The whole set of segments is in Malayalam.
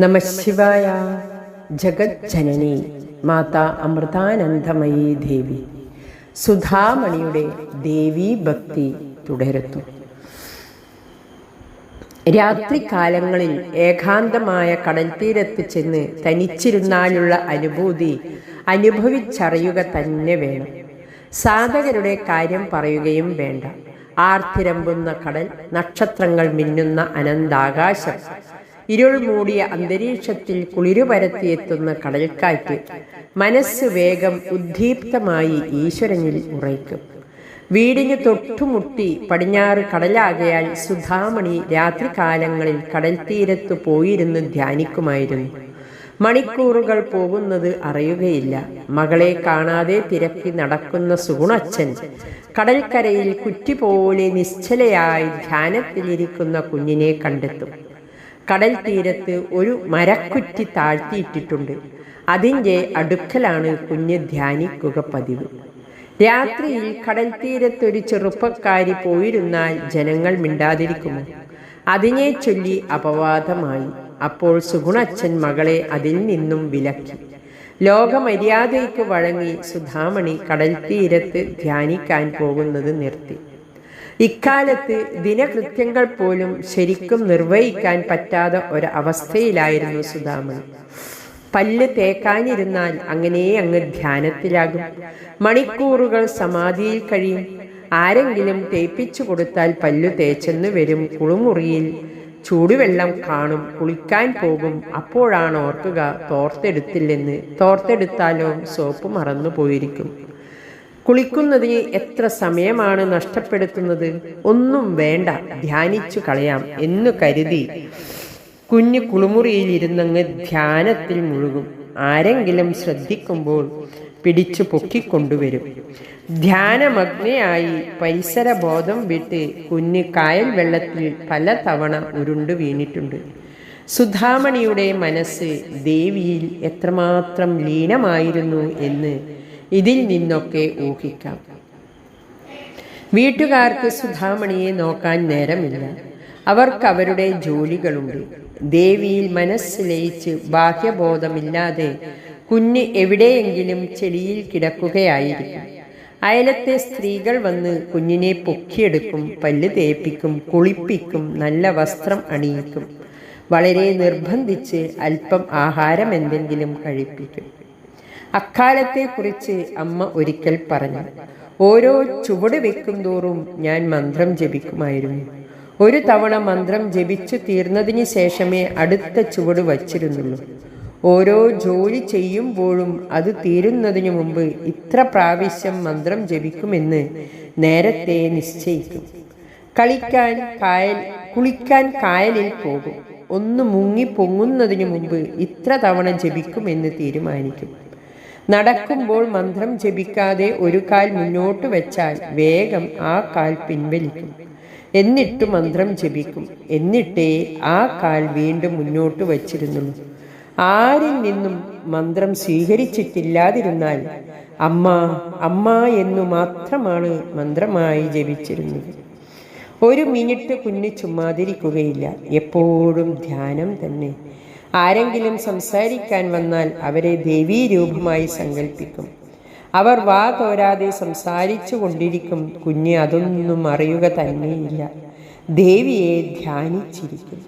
നമശിവായ ജഗജ്ജനനി മാതാ അമൃതാനന്ദമയീ ദേവി. സുധാമണിയുടെ ദേവീ ഭക്തി തുടരുന്നു രാത്രികാലങ്ങളിൽ ഏകാന്തമായ കടൽ കടൽത്തീരത്ത് ചെന്ന് തനിച്ചിരുന്നാലുള്ള അനുഭൂതി അനുഭവിച്ചറിയുക തന്നെ വേണം. സാധകരുടെ കാര്യം പറയുകയും വേണ്ട. ആർത്തിരമ്പുന്ന കടൽ നക്ഷത്രങ്ങൾ മിന്നുന്ന അനന്താകാശം ഇരുൾ മൂടിയ അന്തരീക്ഷത്തിൽ കുളിരുപരത്തിയെത്തുന്ന കടൽക്കാറ്റ് മനസ്സ് വേഗം ഉദ്ദീപ്തമായി ഈശ്വരനിൽ ഉറയ്ക്കും. വീടിന് തൊട്ടുമുട്ടി പടിഞ്ഞാറ് കടലാകയാൽ സുധാമണി രാത്രികാലങ്ങളിൽ കടൽ തീരത്തു പോയിരുന്ന് ധ്യാനിക്കുമായിരുന്നു. മണിക്കൂറുകൾ പോകുന്നത് അറിയുകയില്ല. മകളെ കാണാതെ തിരക്കി നടക്കുന്ന സുഗുണച്ചൻ കടൽക്കരയിൽ കുറ്റി പോലെ നിശ്ചലയായി ധ്യാനത്തിലിരിക്കുന്ന കുഞ്ഞിനെ കണ്ടെത്തും. കടൽ തീരത്ത് ഒരു മരക്കുറ്റി താഴ്ത്തിയിട്ടിട്ടുണ്ട്. അതിന്റെ അടുക്കലാണ് കുഞ്ഞ് ധ്യാനിക്കുക പതിവ്. രാത്രിയിൽ കടൽ തീരത്തൊരു ചെറുപ്പക്കാരി പോയിരുന്നാൽ ജനങ്ങൾ മിണ്ടാതിരിക്കുമോ? അതിനെ ചൊല്ലി അപവാദമായി. അപ്പോൾ സുഗുണച്ചൻ മകളെ അതിൽ നിന്നും വിലക്കി. ലോകമര്യാദയ്ക്ക് വഴങ്ങി സുധാമണി കടൽ തീരത്ത് ധ്യാനിക്കാൻ പോകുന്നത് നിർത്തി. ഇക്കാലത്ത് ദിനകൃത്യങ്ങൾ പോലും ശരിക്കും നിർവഹിക്കാൻ പറ്റാത്ത ഒരവസ്ഥയിലായിരുന്നു സുധാമൻ. പല്ല് തേക്കാനിരുന്നാൽ അങ്ങനെ അങ്ങ് ധ്യാനത്തിലാകും. മണിക്കൂറുകൾ സമാധിയിൽ കഴിയും. ആരെങ്കിലും തേപ്പിച്ചു കൊടുത്താൽ പല്ലു തേച്ചെന്ന് വരും കുളിമുറിയിൽ. ചൂടുവെള്ളം കാണും കുളിക്കാൻ പോകും. അപ്പോഴാണ് ഓർക്കുക തോർത്തെടുത്തില്ലെന്ന്. തോർത്തെടുത്താലോ സോപ്പ് മറന്നു പോയിരിക്കും കുളിക്കുന്നതിന് എത്ര സമയമാണ് നഷ്ടപ്പെടുത്തുന്നത്? ഒന്നും വേണ്ട ധ്യാനിച്ചു കളയാം എന്ന് കരുതി കുഞ്ഞു കുളിമുറിയിലിരുന്നങ്ങ് ധ്യാനത്തിൽ മുഴുകും. ആരെങ്കിലും ശ്രദ്ധിക്കുമ്പോൾ പിടിച്ചു പൊക്കിക്കൊണ്ടുവരും. ധ്യാനമഗ്നയായി പരിസരബോധം വിട്ട് കുഞ്ഞ് കായൽ വെള്ളത്തിൽ പല തവണ ഉരുണ്ടു വീണിട്ടുണ്ട്. സുധാമണിയുടെ മനസ്സ് ദേവിയിൽ എത്രമാത്രം ലീനമായിരുന്നു എന്ന് ഇതിൽ നിന്നൊക്കെ ഊഹിക്കാം. വീട്ടുകാർക്ക് സുധാമണിയെ നോക്കാൻ നേരമില്ല. അവർക്ക് അവരുടെ ജോലികളുണ്ട്. ദേവിയിൽ മനസ്സ് ലയിച്ച് ബാഹ്യബോധമില്ലാതെ കുഞ്ഞ് എവിടെയെങ്കിലും ചെളിയിൽ കിടക്കുകയായിരിക്കും. അയലത്തെ സ്ത്രീകൾ വന്ന് കുഞ്ഞിനെ പൊക്കിയെടുക്കും പല്ല് തേപ്പിക്കും കുളിപ്പിക്കും നല്ല വസ്ത്രം അണിയിക്കും. വളരെ നിർബന്ധിച്ച് അല്പം ആഹാരം എന്തെങ്കിലും കഴിപ്പിക്കും. അക്കാലത്തെക്കുറിച്ച് അമ്മ ഒരിക്കൽ പറഞ്ഞു ഓരോ ചുവട് വെക്കും തോറും ഞാൻ മന്ത്രം ജപിക്കുമായിരുന്നു. ഒരു തവണ മന്ത്രം ജപിച്ചു തീർന്നതിന് ശേഷമേ അടുത്ത ചുവട് വച്ചിരുന്നുള്ളൂ. ഓരോ ജോലി ചെയ്യുമ്പോഴും അത് തീരുന്നതിനു മുമ്പ് ഇത്ര പ്രാവശ്യം മന്ത്രം ജപിക്കുമെന്ന് നേരത്തെ നിശ്ചയിക്കും. കളിക്കാൻ കായൽ കുളിക്കാൻ കായലിൽ പോകും. ഒന്ന് മുങ്ങി പൊങ്ങുന്നതിനു മുമ്പ് ഇത്ര തവണ ജപിക്കുമെന്ന് തീരുമാനിക്കും. നടക്കുമ്പോൾ മന്ത്രം ജപിക്കാതെ ഒരു കാൽ മുന്നോട്ട് വെച്ചാൽ വേഗം ആ കാൽ പിൻവലിക്കും. എന്നിട്ട് മന്ത്രം ജപിക്കും. എന്നിട്ടേ ആ കാൽ വീണ്ടും മുന്നോട്ട് വച്ചിരുന്നുള്ളൂ. ആരിൽ നിന്നും മന്ത്രം സ്വീകരിച്ചിട്ടില്ലാതിരുന്നാൽ അമ്മ അമ്മ എന്നു മാത്രമാണ് മന്ത്രമായി ജപിച്ചിരുന്നത്. ഒരു മിനിറ്റ് കുഞ്ഞ് ചുമ്മാതിരിക്കുകയില്ല. എപ്പോഴും ധ്യാനം തന്നെ. ആരെങ്കിലും സംസാരിക്കാൻ വന്നാൽ അവരെ ദേവീരൂപമായി സങ്കല്പിക്കും അവർ വാ തോരാതെ സംസാരിച്ചു കൊണ്ടിരിക്കും. കുഞ്ഞ് അതൊന്നും അറിയുക തന്നെയില്ല. ദേവിയെ ധ്യാനിച്ചിരിക്കും.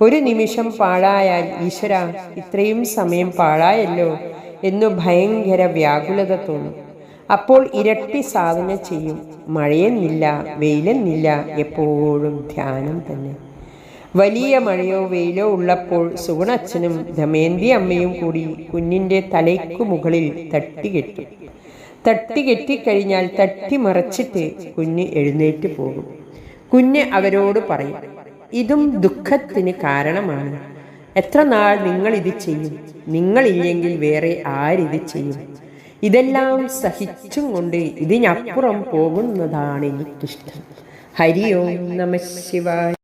ഒരു നിമിഷം പാഴായാൽ ഈശ്വര ഇത്രയും സമയം പാഴായല്ലോ എന്നു ഭയങ്കര വ്യാകുലത തോന്നും. അപ്പോൾ ഇരട്ടി സാധന ചെയ്യും. മഴയെന്നില്ല വെയിലെന്നില്ല എപ്പോഴും ധ്യാനം തന്നെ. വലിയ മഴയോ വെയിലോ ഉള്ളപ്പോൾ സുഗുണച്ഛനും ധമേന്തി അമ്മയും കൂടി കുഞ്ഞിന്റെ തലയ്ക്കു മുകളിൽ തട്ടികെട്ടി തട്ടികെട്ടിക്കഴിഞ്ഞാൽ തട്ടി മറച്ചിട്ട് കുഞ്ഞ് എഴുന്നേറ്റ് പോകും. കുഞ്ഞ് അവരോട് പറയും ഇതും ദുഃഖത്തിന് കാരണമാണ്. എത്ര നാൾ നിങ്ങൾ ഇത് ചെയ്യും? നിങ്ങളില്ലെങ്കിൽ വേറെ ആരിത് ചെയ്യും? ഇതെല്ലാം സഹിച്ചും കൊണ്ട് ഇതിനപ്പുറം പോകുന്നതാണ് എനിക്കിഷ്ടം. ഹരി ഓം നമ ശിവായ.